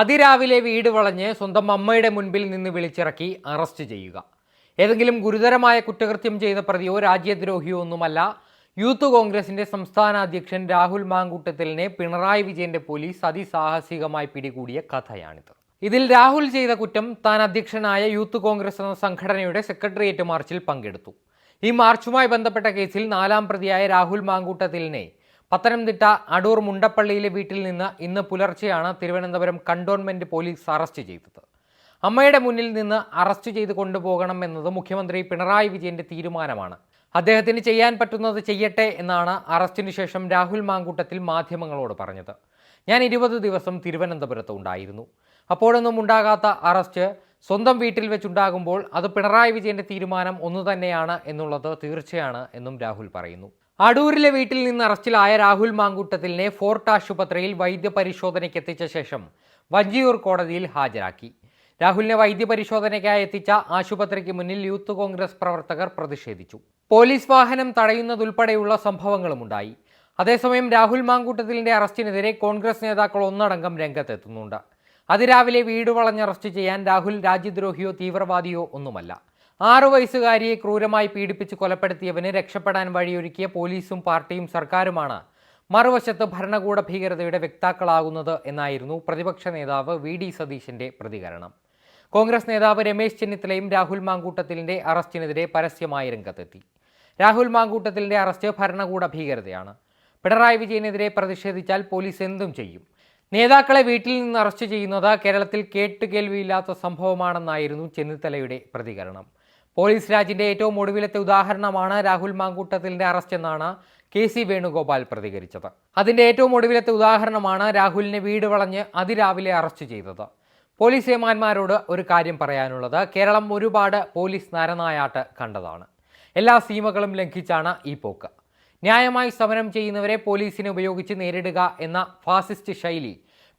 അതിരാവിലെ വീട് വളഞ്ഞ് സ്വന്തം അമ്മയുടെ മുൻപിൽ നിന്ന് വിളിച്ചിറക്കി അറസ്റ്റ് ചെയ്യുക. ഏതെങ്കിലും ഗുരുതരമായ കുറ്റകൃത്യം ചെയ്ത പ്രതിയോ രാജ്യദ്രോഹിയോ ഒന്നുമല്ല യൂത്ത് കോൺഗ്രസിന്റെ സംസ്ഥാന അധ്യക്ഷൻ രാഹുൽ മാങ്കൂട്ടത്തിലിനെ പിണറായി വിജയന്റെ പോലീസ് അതിസാഹസികമായി പിടികൂടിയ കഥയാണിത്. ഇതിൽ രാഹുൽ ചെയ്ത കുറ്റം താൻ അധ്യക്ഷനായ യൂത്ത് കോൺഗ്രസ് എന്ന സംഘടനയുടെ സെക്രട്ടേറിയറ്റ് മാർച്ചിൽ പങ്കെടുത്തു. ഈ മാർച്ചുമായി ബന്ധപ്പെട്ട കേസിൽ നാലാം പ്രതിയായ രാഹുൽ മാങ്കൂട്ടത്തിലിനെ പത്തനംതിട്ട അടൂർ മുണ്ടപ്പള്ളിയിലെ വീട്ടിൽ നിന്ന് ഇന്ന് പുലർച്ചെയാണ് തിരുവനന്തപുരം കണ്ടോൺമെന്റ് പോലീസ് അറസ്റ്റ് ചെയ്തത്. അമ്മയുടെ മുന്നിൽ നിന്ന് അറസ്റ്റ് ചെയ്ത് കൊണ്ടുപോകണം എന്നത് മുഖ്യമന്ത്രി പിണറായി വിജയന്റെ തീരുമാനമാണ്. അദ്ദേഹത്തിന് ചെയ്യാൻ പറ്റുന്നത് ചെയ്യട്ടെ എന്നാണ് അറസ്റ്റിന് ശേഷം രാഹുൽ മാങ്കൂട്ടത്തിൽ മാധ്യമങ്ങളോട് പറഞ്ഞത്. ഞാൻ ഇരുപത് ദിവസം തിരുവനന്തപുരത്ത് ഉണ്ടായിരുന്നു. അപ്പോഴൊന്നും ഉണ്ടാകാത്ത അറസ്റ്റ് സ്വന്തം വീട്ടിൽ വെച്ചുണ്ടാകുമ്പോൾ അത് പിണറായി വിജയന്റെ തീരുമാനം ഒന്നു തന്നെയാണ് എന്നുള്ളത് തീർച്ചയാണ് എന്നും രാഹുൽ പറയുന്നു. അടൂരിലെ വീട്ടിൽ നിന്ന് അറസ്റ്റിലായ രാഹുൽ മാങ്കൂട്ടത്തിലിനെ ഫോർട്ട് ആശുപത്രിയിൽ വൈദ്യപരിശോധനയ്ക്ക് എത്തിച്ച ശേഷം വഞ്ചിയൂർ കോടതിയിൽ ഹാജരാക്കി. രാഹുലിനെ വൈദ്യപരിശോധനയ്ക്കായി എത്തിച്ച ആശുപത്രിക്ക് മുന്നിൽ യൂത്ത് കോൺഗ്രസ് പ്രവർത്തകർ പ്രതിഷേധിച്ചു. പോലീസ് വാഹനം തടയുന്നതുൾപ്പെടെയുള്ള സംഭവങ്ങളുമുണ്ടായി. അതേസമയം രാഹുൽ മാങ്കൂട്ടത്തിലിന്റെ അറസ്റ്റിനെതിരെ കോൺഗ്രസ് നേതാക്കൾ ഒന്നടങ്കം രംഗത്തെത്തുന്നുണ്ട്. അതിരാവിലെ വീട് വളഞ്ഞ് അറസ്റ്റ് ചെയ്യാൻ രാഹുൽ രാജ്യദ്രോഹിയോ തീവ്രവാദിയോ ഒന്നുമല്ല. ആറു വയസ്സുകാരിയെ ക്രൂരമായി പീഡിപ്പിച്ച് കൊലപ്പെടുത്തിയവന് രക്ഷപ്പെടാൻ വഴിയൊരുക്കിയ പോലീസും പാർട്ടിയും സർക്കാരുമാണ്. മറുവശത്ത് ഭരണകൂട ഭീകരതയുടെ വ്യക്താക്കളാകുന്നത് എന്നായിരുന്നു പ്രതിപക്ഷ നേതാവ് വി ഡി സതീശന്റെ പ്രതികരണം. കോൺഗ്രസ് നേതാവ് രമേശ് ചെന്നിത്തലയും രാഹുൽ മാങ്കൂട്ടത്തിലിന്റെ അറസ്റ്റിനെതിരെ പരസ്യമായി രംഗത്തെത്തി. രാഹുൽ മാങ്കൂട്ടത്തിലിന്റെ അറസ്റ്റ് ഭരണകൂട ഭീകരതയാണ്. പിണറായി വിജയനെതിരെ പ്രതിഷേധിച്ചാൽ പോലീസ് എന്തും ചെയ്യും. നേതാക്കളെ വീട്ടിൽ നിന്ന് അറസ്റ്റ് ചെയ്യുന്നത് കേരളത്തിൽ കേട്ടുകേൾവിയില്ലാത്ത സംഭവമാണെന്നായിരുന്നു ചെന്നിത്തലയുടെ പ്രതികരണം. പോലീസ് രാജിന്റെ ഏറ്റവും ഒടുവിലത്തെ ഉദാഹരണമാണ് രാഹുൽ മാങ്കൂട്ടത്തിലിന്റെ അറസ്റ്റ് എന്നാണ് കെ സി വേണുഗോപാൽ പ്രതികരിച്ചത്. അതിന്റെ ഏറ്റവും ഒടുവിലത്തെ ഉദാഹരണമാണ് രാഹുലിനെ വീട് വളഞ്ഞ് അതിരാവിലെ അറസ്റ്റ് ചെയ്തത്. പോലീസ് ഏമാന്മാരോട് ഒരു കാര്യം പറയാനുള്ളത് കേരളം ഒരുപാട് പോലീസ് നരനായാട്ട് കണ്ടതാണ്. എല്ലാ സീമകളും ലംഘിച്ചാണ് ഈ പോക്ക്. ന്യായമായി സമരം ചെയ്യുന്നവരെ പോലീസിനെ ഉപയോഗിച്ച് നേരിടുക എന്ന ഫാസിസ്റ്റ് ശൈലി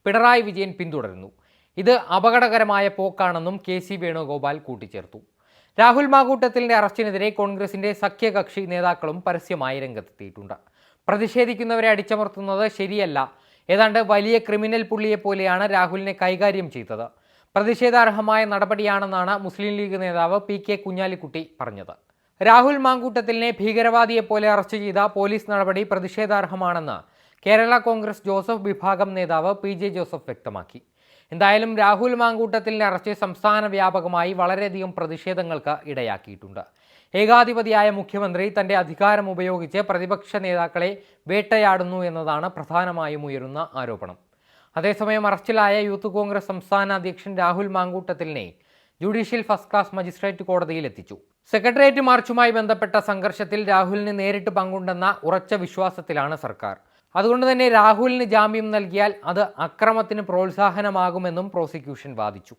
പിണറായി വിജയൻ പിന്തുടരുന്നു. ഇത് അപകടകരമായ പോക്കാണെന്നും കെ സി വേണുഗോപാൽ കൂട്ടിച്ചേർത്തു. രാഹുൽ മാകൂട്ടത്തിലിന്റെ അറസ്റ്റിനെതിരെ കോൺഗ്രസിന്റെ സഖ്യകക്ഷി നേതാക്കളും പരസ്യമായി രംഗത്തെത്തിയിട്ടുണ്ട്. പ്രതിഷേധിക്കുന്നവരെ അടിച്ചമർത്തുന്നത് ശരിയല്ല. ഏതാണ്ട് വലിയ ക്രിമിനൽ പുള്ളിയെ പോലെയാണ് രാഹുലിനെ കൈകാര്യം ചെയ്തത്. പ്രതിഷേധാർഹമായ നടപടിയാണെന്നാണ് മുസ്ലിം ലീഗ് നേതാവ് പി കെ കുഞ്ഞാലിക്കുട്ടി പറഞ്ഞത്. രാഹുൽ മാങ്കൂട്ടത്തിലിനെ ഭീകരവാദിയെപ്പോലെ അറസ്റ്റ് ചെയ്ത പോലീസ് നടപടി പ്രതിഷേധാർഹമാണെന്ന് കേരള കോൺഗ്രസ് ജോസഫ് വിഭാഗം നേതാവ് പി ജെ ജോസഫ് വ്യക്തമാക്കി. എന്തായാലും രാഹുൽ മാങ്കൂട്ടത്തിലിന്റെ അറസ്റ്റ് സംസ്ഥാന വ്യാപകമായി വളരെയധികം പ്രതിഷേധങ്ങൾക്ക് ഇടയാക്കിയിട്ടുണ്ട്. ഏകാധിപതിയായ മുഖ്യമന്ത്രി തന്റെ അധികാരം ഉപയോഗിച്ച് പ്രതിപക്ഷ നേതാക്കളെ വേട്ടയാടുന്നു എന്നതാണ് പ്രധാനമായും ഉയരുന്ന ആരോപണം. അതേസമയം അറസ്റ്റിലായ യൂത്ത് കോൺഗ്രസ് സംസ്ഥാന അധ്യക്ഷൻ രാഹുൽ മാങ്കൂട്ടത്തിലിനെ ജുഡീഷ്യൽ ഫസ്റ്റ് ക്ലാസ് മജിസ്ട്രേറ്റ് കോടതിയിൽ എത്തിച്ചു. സെക്രട്ടേറിയറ്റ് മാർച്ചുമായി ബന്ധപ്പെട്ട സംഘർഷത്തിൽ രാഹുലിന് നേരിട്ട് പങ്കുണ്ടെന്ന ഉറച്ച വിശ്വാസത്തിലാണ് സർക്കാർ. അതുകൊണ്ട് തന്നെ രാഹുലിന് ജാമ്യം നൽകിയാൽ അത് അക്രമത്തിന് പ്രോത്സാഹനമാകുമെന്നും പ്രോസിക്യൂഷൻ വാദിച്ചു.